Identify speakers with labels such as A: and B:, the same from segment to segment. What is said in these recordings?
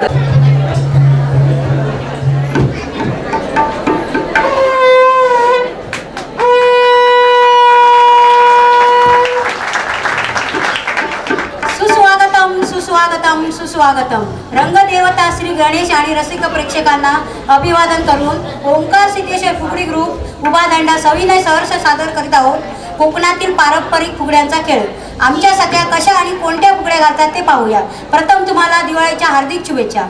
A: सुस्वागतम सुस्वागतम रंगदेवता श्री गणेश आणि रसिक प्रेक्षकांना अभिवादन करून ओंकार सिद्धेश्वर फुगडी ग्रुप उभा दांडा सविनय सहर्ष सादर करीत आहोत. कोकणातील पारंपरिक फुगड्यांचा खेळ. आमच्या सगळ्या कशा आणि कोणत्या फुगड्या घालतात ते पाहूया. प्रथम तुम्हाला दिवाळीच्या हार्दिक शुभेच्छा.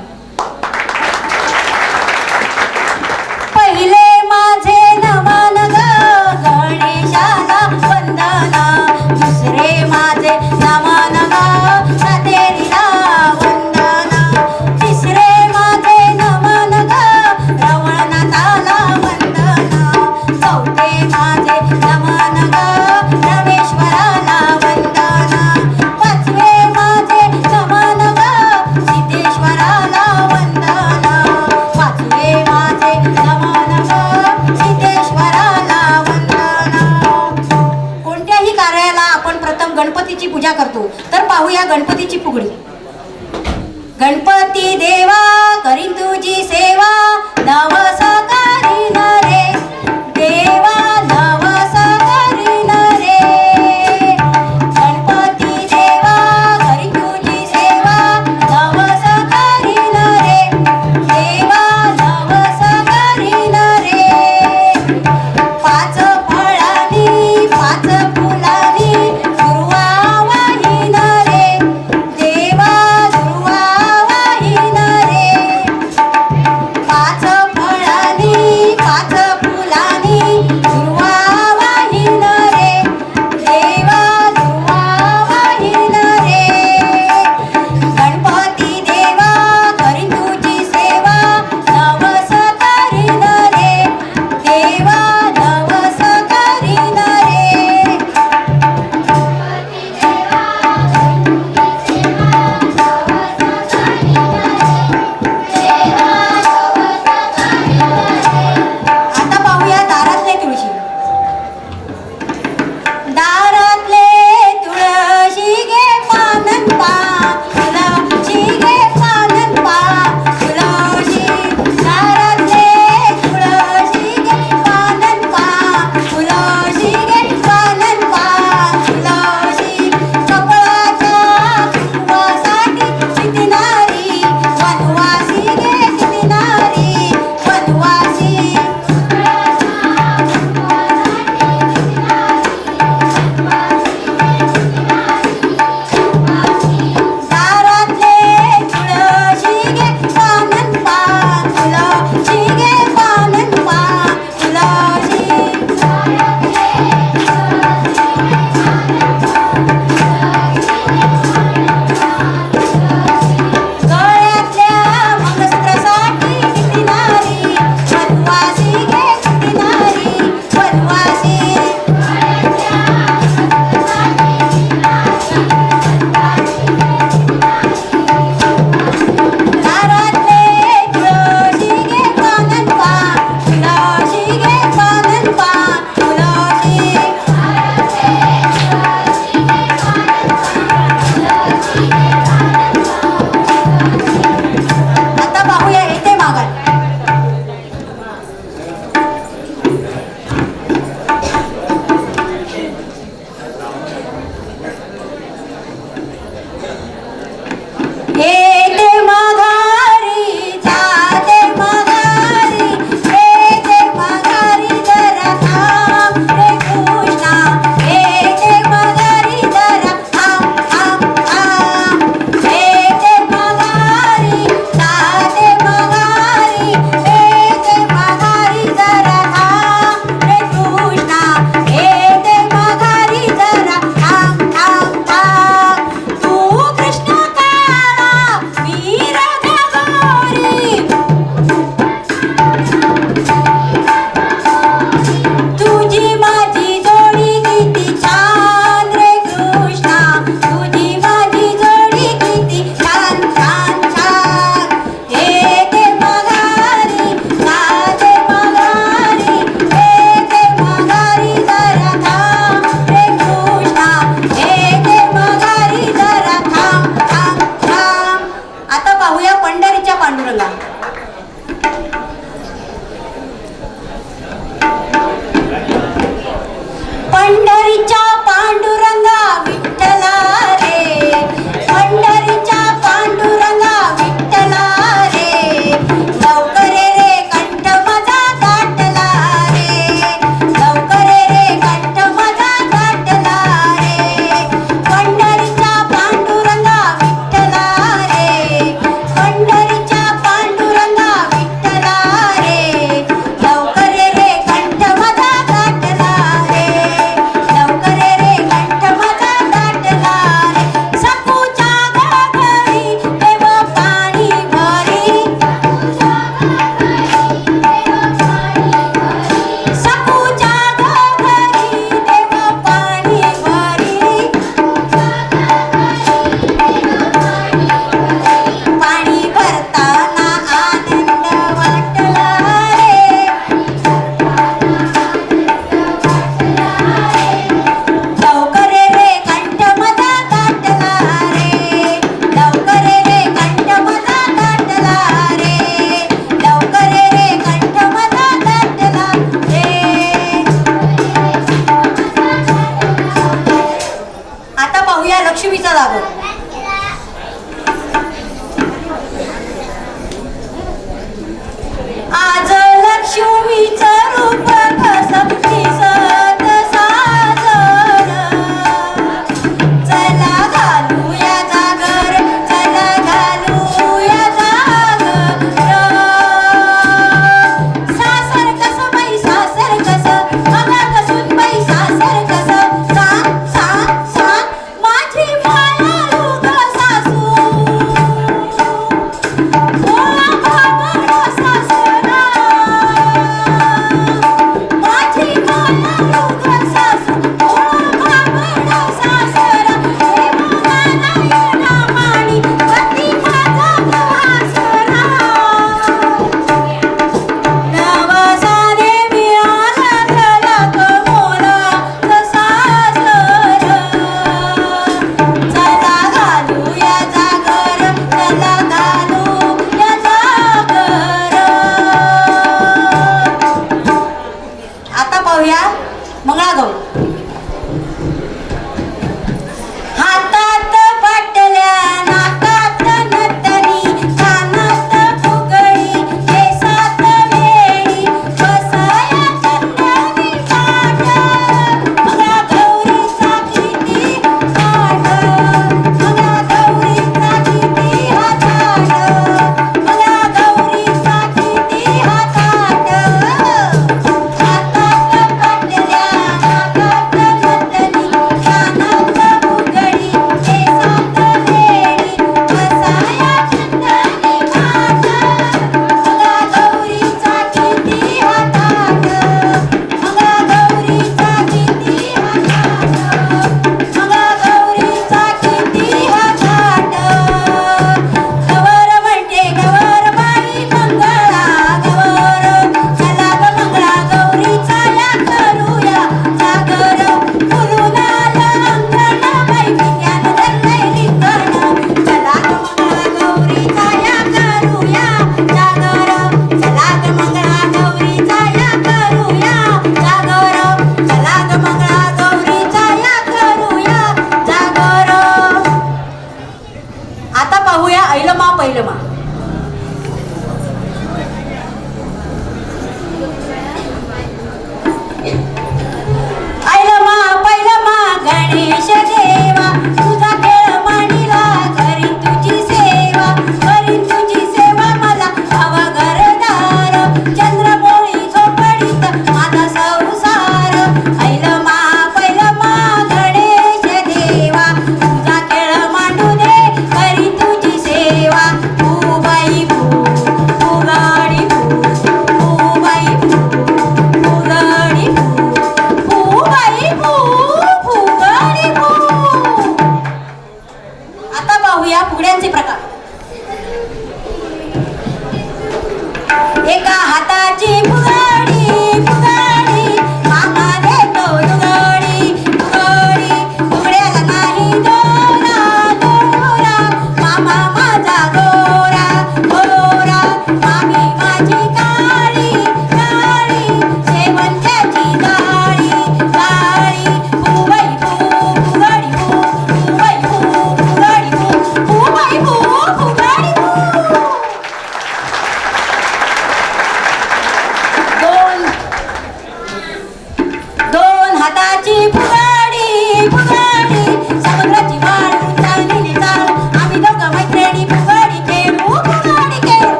A: ilmu.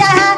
A: 자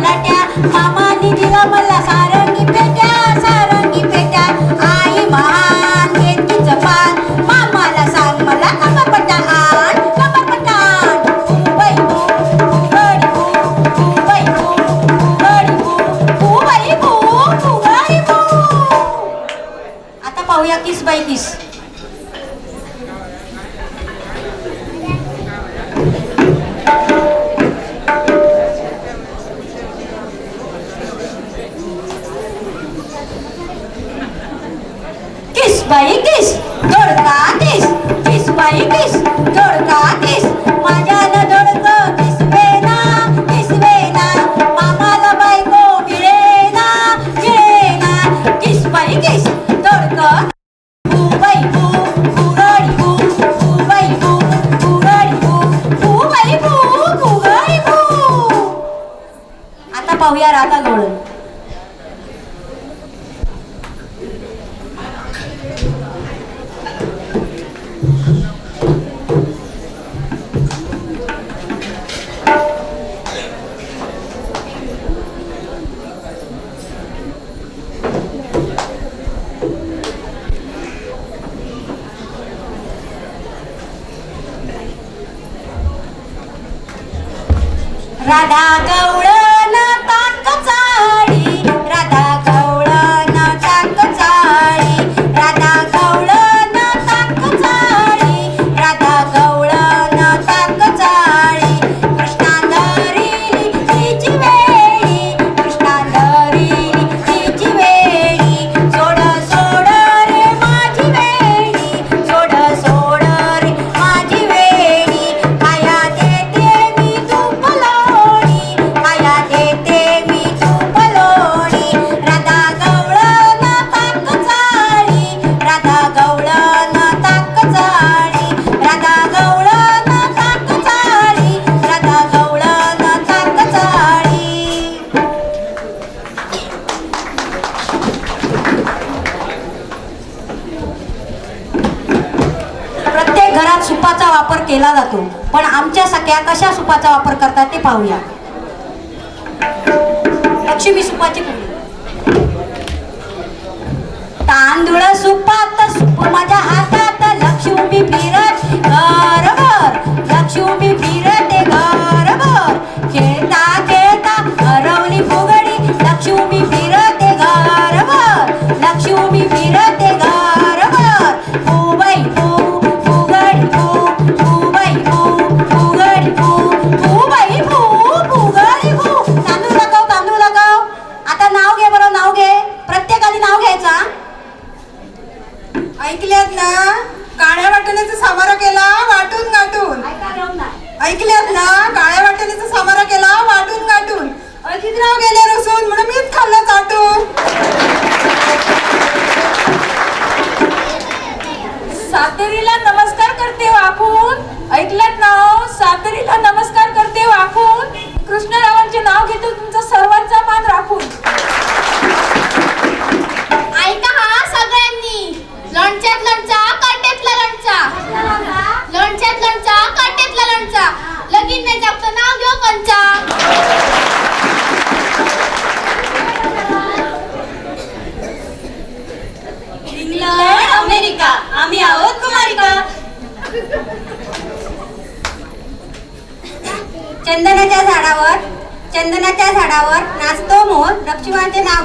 A: चंदनी लाट्या मामानी दिला मला पाहूया. लक्ष्मी सुपाची तांदूळ सुपात सुप माझ्या हातात. लक्ष्मी फिरत बरोबर लक्ष्मी फिरत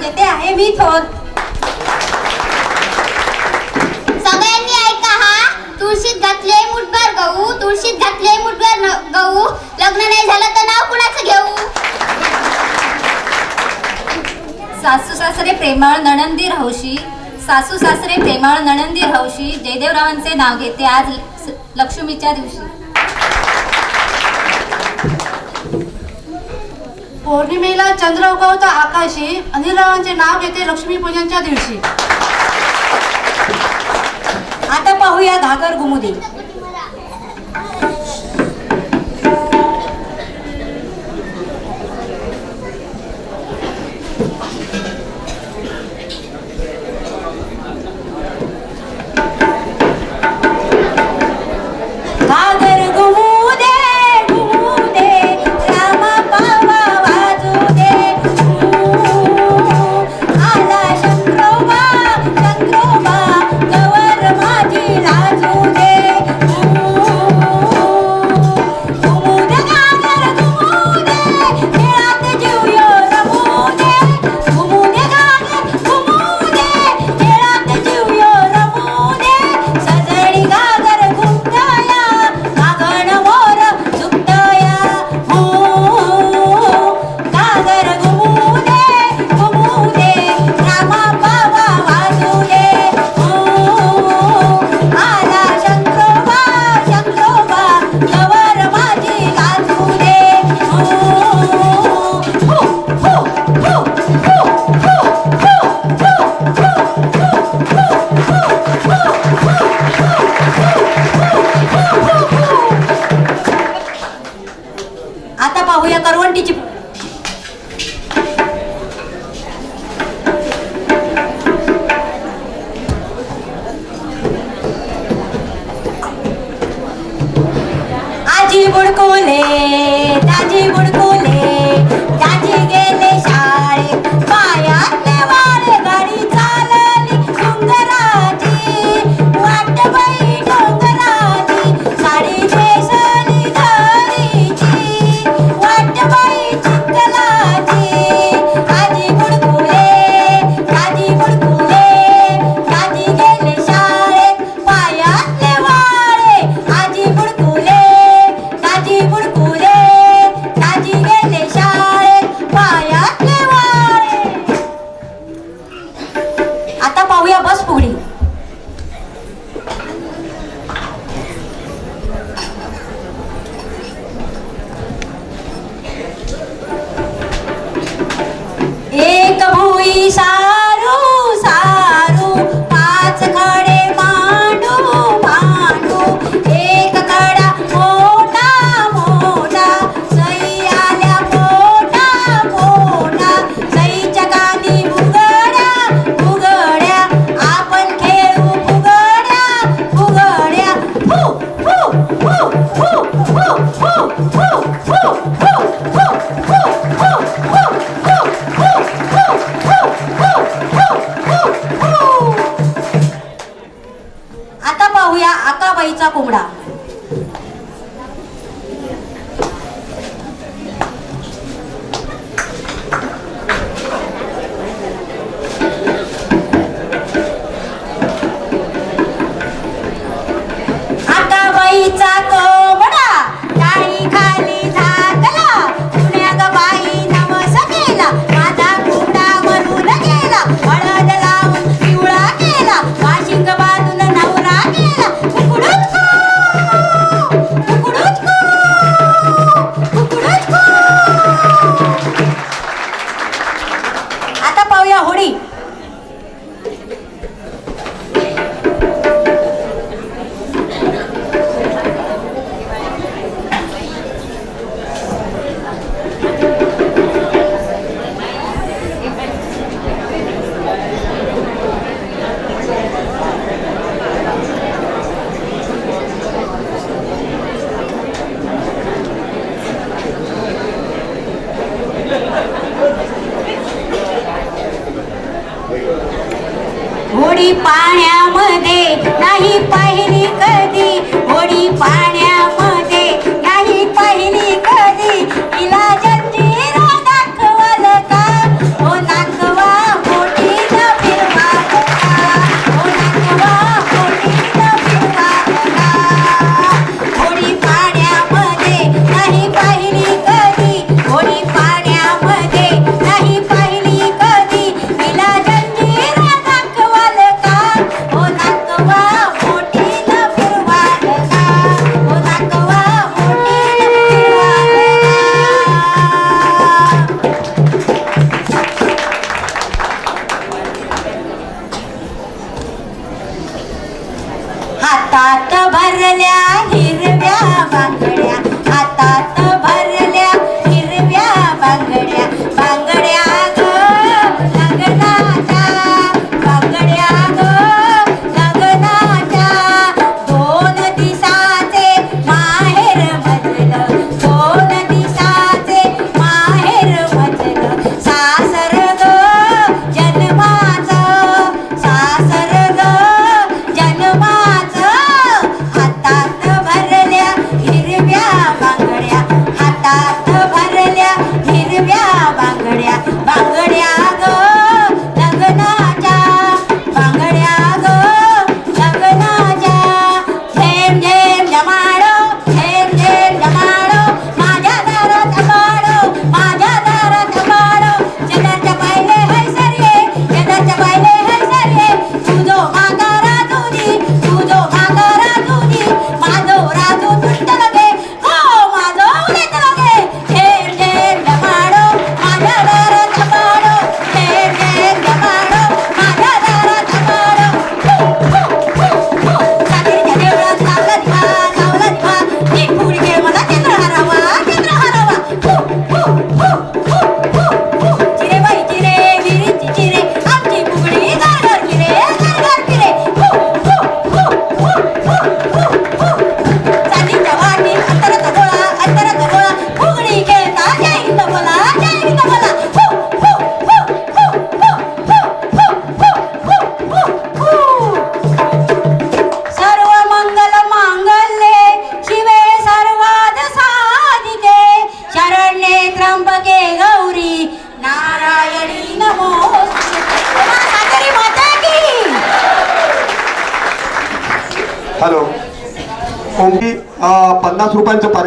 A: देते आहे मी थोर.
B: सगळ्यांनी ऐका हा. तुळशीत घातले मुठभर गहू तुळशीत घातले मुठभर गहू. लग्न नाही झालं तर नाव कुणाचं घेऊ?
C: सासू सासरे प्रेमळ नणंदी राहूशी. सासू सासरे प्रेमळ नणंदी राहूशी. जयदेवरावांचे नाव घेते आज ल- लक्ष्मीच्या दिवशी.
D: पौर्णिमेला चंद्र उगवता आकाशी अनिलरावांचे नाव येते लक्ष्मीपूजनच्या दिवशी.
A: आता पाहूया घागर गुमुदी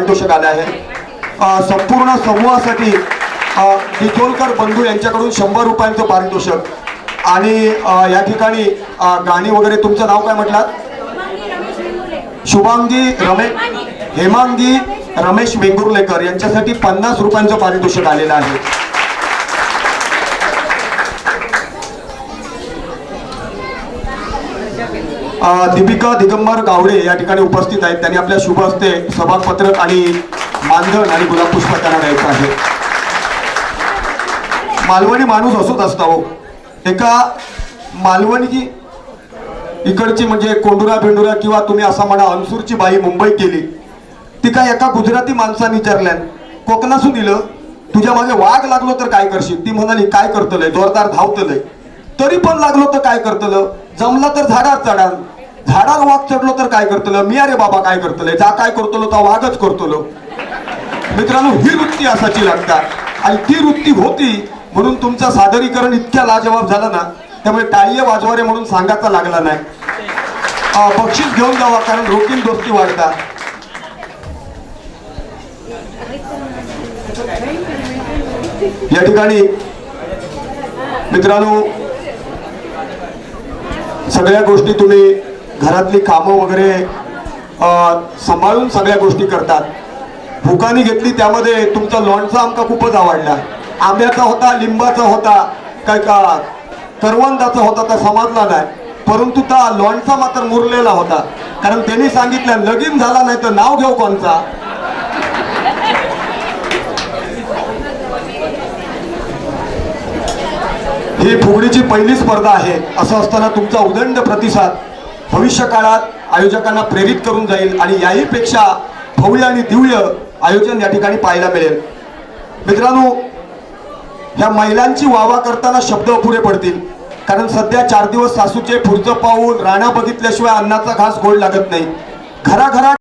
E: रुपयांचं आले आहे संपूर्ण समूहासाठी डिचोलकर बंधू यांच्याकडून शंभर रुपयांचं पारितोषक. आणि या ठिकाणी गाणी वगैरे तुमचं नाव काय म्हटलात? शुभांगी रमेश हेमांगी रमेश वेंगुर्लेकर यांच्यासाठी पन्नास रुपयांचं पारितोषिक आलेलं आहे. दीपिका दिगंबर गावडे या ठिकाणी उपस्थित आहेत. त्यांनी आपल्या शुभ हस्ते सभापत्रक आणि मानधन आणि गुलाबपुष्प त्यांना द्यायचं आहे. मालवणी माणूस असत असतो हो. एका मालवणी इकडची म्हणजे कोंडुरा भेंडुरा किंवा तुम्ही असा म्हणा अनसूरची बाई मुंबई केली. ती काय एका गुजराती माणसाने विचारल्यान कोकणासून दिलं तुझ्या मागे वाघ लागलो तर काय करशील? ती म्हणाली काय करतलंय? जोरदार धावतलंय. तरी पण लागलो तर काय करतलं? जमला तर झाडात चढाल. झाडावर वाघ चढलो तर काय करतलं? मी अरे बाबा काय करतलं? जा काय करतलो तर वाघच करतलो. मित्रांनो ही वृत्ती असाची लागतात आणि ती वृत्ती होती म्हणून तुमचं सादरीकरण इतक्या लाजवाब झालं ना त्यामुळे टाळीय वाजवारे म्हणून सांगायचा लागला नाही. बक्षीस घेऊन जावा कारण रोटीन दोस्ती वाढतात या ठिकाणी मित्रांनो सगळ्या गोष्टी तुम्ही घरातली कामं वगैरे सांभाळून सगळ्या गोष्टी करतात. भूकानी घेतली त्यामध्ये तुमचा लॉनचा आमका खूपच आवडला. आंब्याचा होता लिंबाचा होता काय का करवंदाचा होता तर समजला नाही. परंतु त्या लॉनचा मात्र मुरलेला होता. कारण त्यांनी सांगितलं लगीन झाला नाही तर नाव घेऊ कोणचा? ही फुगडीची पहिली स्पर्धा आहे. असं असताना तुमचा उदंड प्रतिसाद. भविष्य काळात आयोजकांना प्रेरित करून जाईल आणि याही पेक्षा भव्य आणि दिव्य आयोजन या ठिकाणी पाहायला मिळेल. मित्रांनो ह्या महिलांची वावा करताना शब्द अपुरे पडतील. कारण सध्या चार दिवस सासूचे पुढचं पाऊल राणा बघितल्याशिवाय अन्नाचा घास गोड लागत नाही. घराघरात